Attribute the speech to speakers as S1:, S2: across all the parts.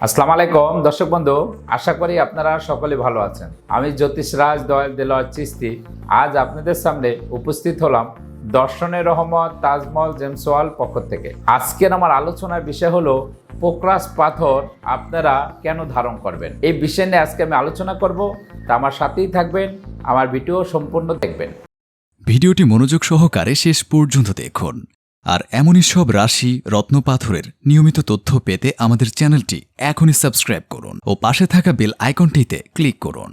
S1: আসসালামু আলাইকুম। দর্শক বন্ধু, আশা করি আপনারা সকলে ভালো আছেন। আমি জ্যোতিষ রাজ দয়াল দেলোয়ার চিস্তি আজ আপনাদের সামনে উপস্থিত হলাম দর্শনের রহমত তাজমহল জেমসওয়াল পক্ষ থেকে। আজকের আমার আলোচনার বিষয় হলো, পোকরাস পাথর আপনারা কেন ধারণ করবেন? এই বিষয় নিয়ে আজকে আমি আলোচনা করব। তা আমার সাথেই থাকবেন, আমার ভিডিও সম্পূর্ণ দেখবেন।
S2: ভিডিওটি মনোযোগ সহকারে শেষ পর্যন্ত দেখুন। আর এমনই সব রাশি রত্নপাথরের নিয়মিত তথ্য পেতে আমাদের চ্যানেলটি এখনই সাবস্ক্রাইব করুন ও পাশে থাকা বেল আইকনটিতে ক্লিক করুন।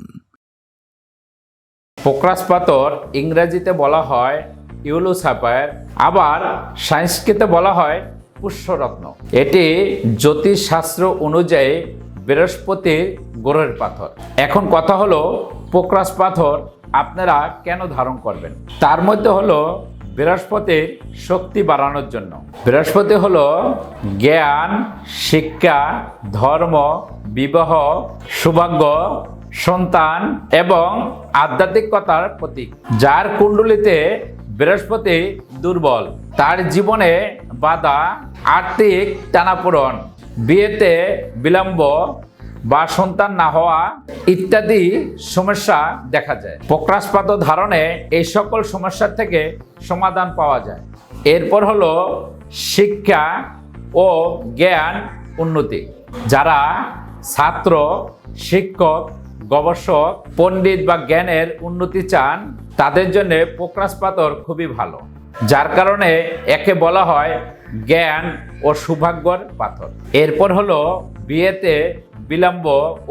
S1: পোকরাস পাথর ইংরেজিতে বলা হয় ইউলোসাপায়ার, আবার সংস্কৃতে বলা হয় পুষ্যরত্ন। এটি জ্যোতিষশাস্ত্র অনুযায়ী বৃহস্পতির গ্রহের পাথর। এখন কথা হলো পোকরাস পাথর আপনারা কেন ধারণ করবেন? তার মধ্যে হলো বৃহস্পতির শক্তি বাড়ানোর জন্য। বৃহস্পতি হলো জ্ঞান, শিক্ষা, ধর্ম, বিবাহ, সৌভাগ্য, সন্তান এবং আধ্যাত্মিকতার প্রতীক। যার কুণ্ডলিতে বৃহস্পতি দুর্বল, তার জীবনে বাধা, আর্থিক টানাপোড়ন, বিয়েতে বিলম্ব বা সন্তান না হওয়া ইত্যাদি সমস্যা দেখা যায়। প্রক্রাসপাত ধারণে এই সকল সমস্যার থেকে সমাধান পাওয়া যায়। এরপর হলো শিক্ষা ও জ্ঞান উন্নতি। যারা ছাত্র, শিক্ষক, গবেষক, পণ্ডিত বা জ্ঞানের উন্নতি চান, তাদের জন্য পোকরাস খুবই ভালো। যার কারণে একে বলা হয় জ্ঞান ও সৌভাগ্যর পাথর। এরপর হলো বিয়েতে বিলম্ব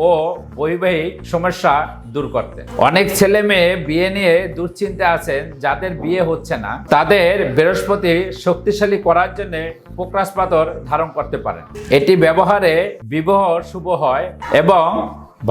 S1: ও বৈবাহিক সমস্যা দূর করতে। অনেক ছেলে মেয়ে বিয়ে নিয়ে দুশ্চিন্তা আছেন, যাদের বিয়ে হচ্ছে না। তাদের বৃহস্পতি শক্তিশালী করার জন্য পোকরাস পাথর ধারণ করতে পারেন। এটি ব্যবহারে বিবাহ শুভ হয় এবং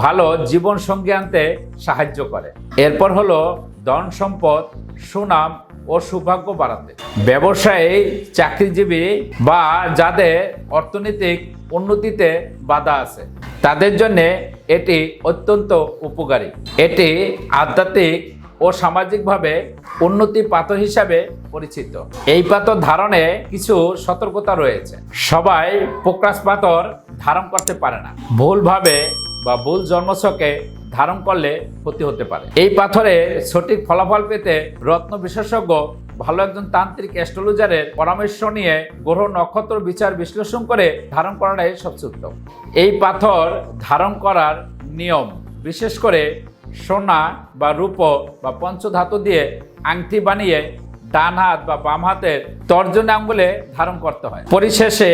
S1: ভালো জীবন সঙ্গী আনতে সাহায্য করে। এরপর হলো ধন সম্পদ, সুনাম ও সৌভাগ্য বাড়াতে। ব্যবসায়ী, চাকরিজীবী বা যাদের অর্থনৈতিক উন্নতিতে বাধা আছে। তাদের জন্যে এটি অত্যন্ত উপকারী। এটি আধ্যাত্মিক ও সামাজিকভাবে উন্নতি পাথর হিসাবে পরিচিত। এই পাথর ধারণে কিছু সতর্কতা রয়েছে। সবাই পোকরাস পাথর ধারণ করতে পারে না। ভুলভাবে বা ভুল জন্মছকে ধারণ করলে ক্ষতি হতে পারে। এই পাথরে সঠিক ফলাফল পেতে রত্ন বিশেষজ্ঞ ভালো একজন তান্ত্রিক অ্যাস্ট্রোলজারের পরামর্শ নিয়ে গ্রহ নক্ষত্র বিচার বিশ্লেষণ করে ধারণ করাটাই সবচেয়ে উত্তম। এই পাথর ধারণ করার নিয়ম বিশেষ করে সোনা বা রূপ বা পঞ্চধাতু দিয়ে আংটি বানিয়ে ডান হাত বা বাম হাতের তর্জন আঙ্গুলে ধারণ করতে হয়। পরিশেষে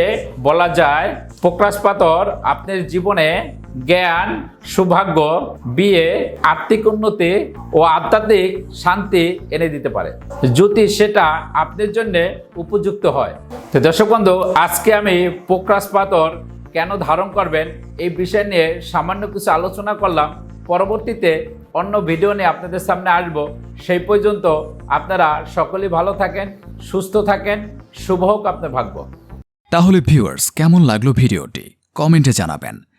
S1: বলা যায় পোকরাস পাথর, আপনার জীবনে জ্ঞান, সৌভাগ্য, বিয়ে, আর্থিক উন্নতি ও আধ্যাত্মিক শান্তি এনে দিতে পারে। যদি সেটা আপনার জন্য উপযুক্ত হয়। তো দর্শক বন্ধু, আজকে আমি পোকরাস পাথর কেন ধারণ করবেন এই বিষয় নিয়ে সামান্য কিছু আলোচনা করলাম। পরবর্তীতে অন্য ভিডিও নিয়ে আপনাদের সামনে আসব। সেই পর্যন্ত আপনারা সকলেই ভালো থাকেন, সুস্থ থাকেন, শুভ হোক আপনার ভাগ্য।
S2: তাহলে ভিউয়ার্স, কেমন লাগল ভিডিওটি? কমেন্টে জানাবেন।